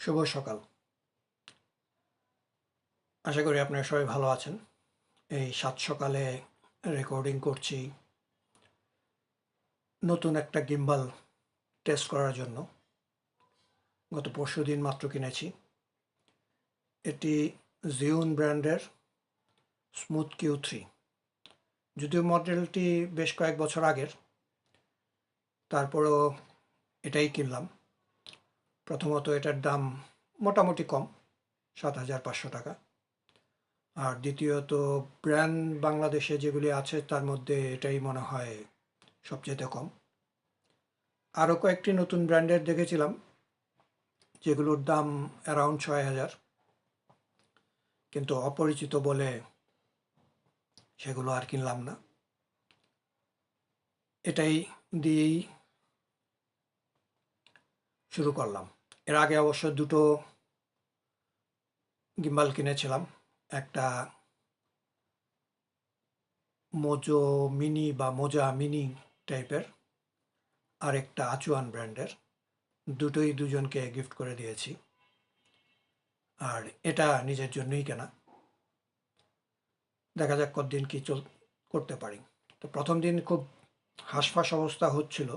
শুভ সকাল। আশা করি আপনারা সবাই ভালো আছেন। এই সাত সকালে রেকর্ডিং করছি। নতুন একটা গিম্বাল টেস্ট করার জন্য। গত পরশু দিন মাত্র কিনেছি। এটি জিউন ব্র্যান্ডের স্মুথ কিউ থ্রি যদিও মডেলটি বেশ কয়েক বছর আগের, তারপরেও এটাই কিনলাম। প্রথমত এটার দাম মোটামুটি কম, সাত হাজার পাঁচশো টাকা। আর দ্বিতীয়ত, ব্র্যান্ড বাংলাদেশে যেগুলি আছে, তার মধ্যে এটাই মনে হয় সবচেয়ে কম। আরও কয়েকটি নতুন ব্র্যান্ডের দেখেছিলাম, যেগুলোর দাম অ্যারাউন্ড ছয় হাজার। কিন্তু অপরিচিত বলে সেগুলো আর কিনলাম না। এটাই দিয়েই শুরু করলাম। এর আগে অবশ্য দুটো গিম্বাল কিনেছিলাম। একটা মোজো মিনি বা মোজা মিনি টাইপের, আর একটা আচুয়ান ব্র্যান্ডের। দুটোই দুজনকে গিফট করে দিয়েছি। আর এটা নিজের জন্যই কেনা। দেখা যাক কতদিন কি চল, করতে পারি। তো প্রথম দিন খুব হাঁসফাঁস অবস্থা হচ্ছিল।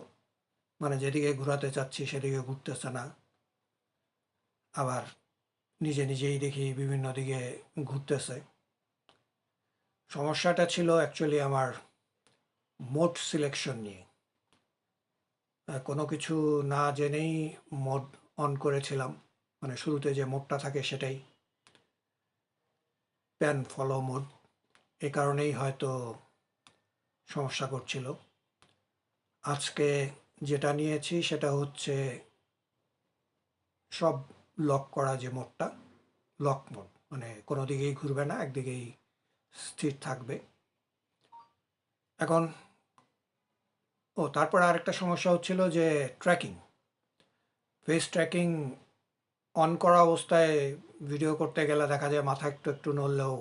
মানে যেদিকে ঘোরাতে চাচ্ছি সেদিকে ঘুরতেছে না। আবার নিজে নিজেই দেখি বিভিন্ন দিকে ঘুরতেছে। সমস্যাটা ছিল অ্যাকচুয়ালি আমার মোড সিলেকশন নিয়ে। কোনো কিছু না জেনেই মোড অন করেছিলাম। মানে শুরুতে যে মোডটা থাকে সেটাই। প্যান ফলো মোড এ কারণেই হয়তো সমস্যা করছিল। আজকে যেটা নিয়েছি সেটা হচ্ছে সব লক করা যে মোডটা লক মোড মানে কোনো দিকেই ঘুরবে না, একদিকেই স্থির থাকবে। এখন, ও, তারপর আরেকটা সমস্যা হচ্ছিল যে ট্র্যাকিং ফেস ট্র্যাকিং অন করা অবস্থায় ভিডিও করতে গেলে দেখা যায় মাথা একটু একটু নড়লেও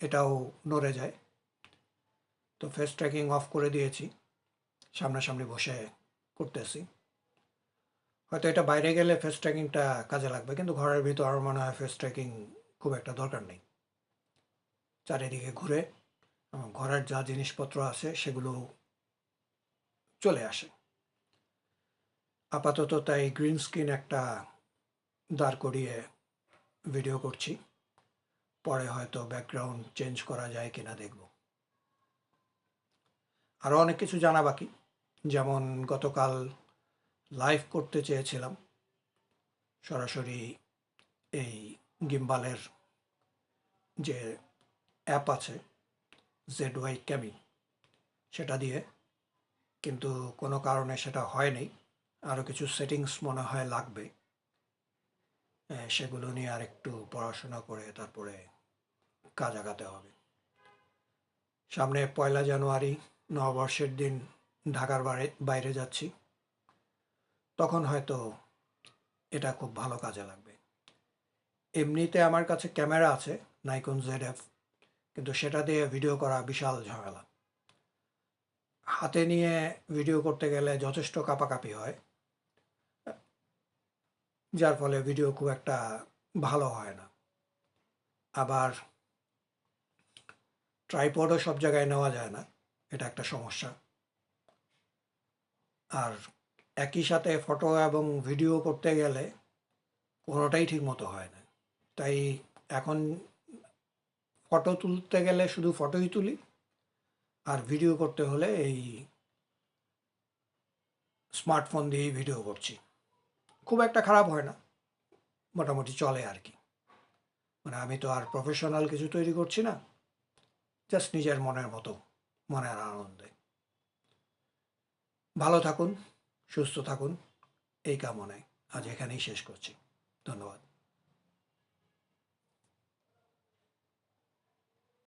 এটাও নড়ে যায়। তো ফেস ট্র্যাকিং অফ করে দিয়েছি, সামনাসামনি বসে করতেছি। হয়তো এটা বাইরে গেলে ফেস ট্র্যাকিংটা কাজে লাগবে, কিন্তু ঘরের ভিতর আমার মনে হয় ফেস ট্র্যাকিং খুব একটা দরকার নেই। চারিদিকে ঘুরে ঘরের যা জিনিসপত্র আছে সেগুলো চলে আসে। আপাতত তাই গ্রিন স্ক্রিন একটা দাঁড় করিয়ে ভিডিও করছি। পরে হয়তো ব্যাকগ্রাউন্ড চেঞ্জ করা যায় কিনা দেখব। আরও অনেক কিছু জানা বাকি, যেমন গতকাল লাইভ করতে চেয়েছিলাম। সরাসরি এই গিম্বালের যে অ্যাপ আছে জেড ওয়াই ক্যামি সেটা দিয়ে কিন্তু কোনো কারণে সেটা হয়নি। আরও কিছু সেটিংস মনে হয় লাগবে। সেগুলো নিয়ে আর একটু পড়াশোনা করে তারপরে কাজ আগাতে হবে। সামনে পয়লা জানুয়ারি, নববর্ষের দিন ঢাকার বাইরে বাইরে যাচ্ছি। তখন হয়তো এটা খুব ভালো কাজে লাগবে। এমনিতে আমার কাছে ক্যামেরা আছে নাইকন জেড এফ কিন্তু সেটা দিয়ে ভিডিও করা বিশাল ঝামেলা। হাতে নিয়ে ভিডিও করতে গেলে যথেষ্ট কাপাকাপি হয়, যার ফলে ভিডিও খুব একটা ভালো হয় না। আবার ট্রাইপডও সব জায়গায় নেওয়া যায় না, এটা একটা সমস্যা। আর একই সাথে ফটো এবং ভিডিও করতে গেলে কোনোটাই ঠিক মতো হয় না। তাই এখন ফটো তুলতে গেলে শুধু ফটোই তুলি, আর ভিডিও করতে হলে এই স্মার্টফোন দিয়েই ভিডিও করছি। খুব একটা খারাপ হয় না, মোটামুটি চলে আর কি। মানে আমি তো আর প্রফেশনাল কিছু তৈরি করছি না জাস্ট নিজের মনের মতো, মনের আনন্দে। ভালো থাকুন। সুস্থ থাকুন। এই কামনায় আজ এখানেই শেষ করছি। ধন্যবাদ।